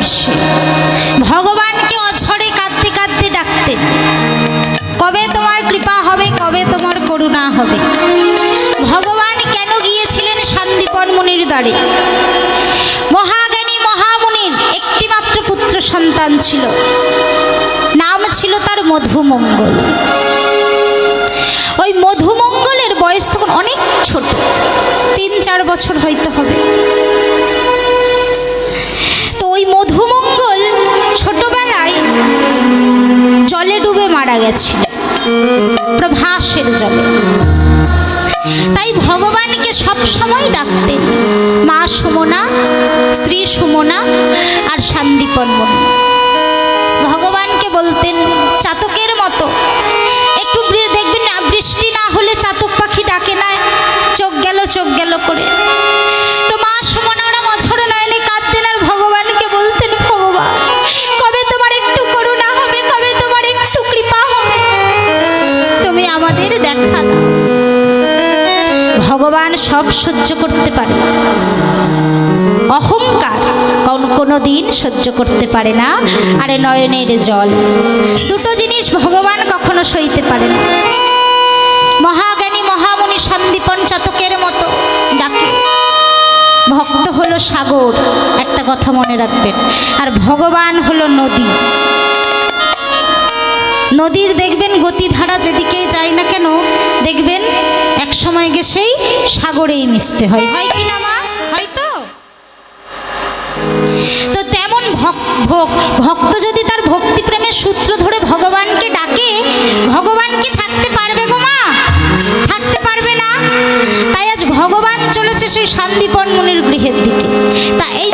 করছে ভগবানকে অঝরে কাঁদতে কাঁদতে ডাকতে, কবে তোমার কৃপা হবে, কবে তোমার করুণা হবে? ভগবান কেন গিয়েছিলেন শান্তিপন মুনির দ্বারে? মহাজ্ঞানী, মহামুনির একটিমাত্র পুত্র সন্তান ছিল। নাম ছিল তার মধুমঙ্গল। ওই মধুমঙ্গলের বয়স তখন অনেক ছোট, তিন চার বছর হয়তো হবে। জলে ডুবে মারা গেছিল প্রভাসের জলে। তাই ভগবানকে সব সময় ডাকতেন মা সুমনা, স্ত্রী সুমনা আর মুন্না। ভগবানকে বলতেন, চাতকের মতো, একটু দেখবেন না, বৃষ্টি না হলে চাতক পাখি ডাকে না। চোখ গেল চোখ গেল করে। আমাদের দেখা দাও ভগবান সব সহ্য করতে পারে। অহংকার কোন কোনো দিন সহ্য করতে পারে না। আরে নয়নের জল। দুটো জিনিস ভগবান কখনো সইতে পারে না। মহাজ্ঞানী মহামুনি সন্দীপন চাতকের মতো ডাকে। ভক্ত হলো সাগর, একটা কথা মনে রাখবেন। আর ভগবান হলো নদী। নদীর দেখবেন গতিধারা যেদিকেই যায় না কেন, দেখবেন এক সময় গেছেই সাগরেই মিশতে হয়। হয় কি না মা? হয়তো তো? তেমন ভক- ভক- ভক্ত যদি তার ভক্তি প্রেমের সূত্র ধরে ভগবানকে ডাকে, ভগবান কি থাকতে পারবে গো মা? থাকতে পারবে না। তাই আজ ভগবান চলেছে সেই শান্তিপন মুনির গৃহের দিকে। তা এই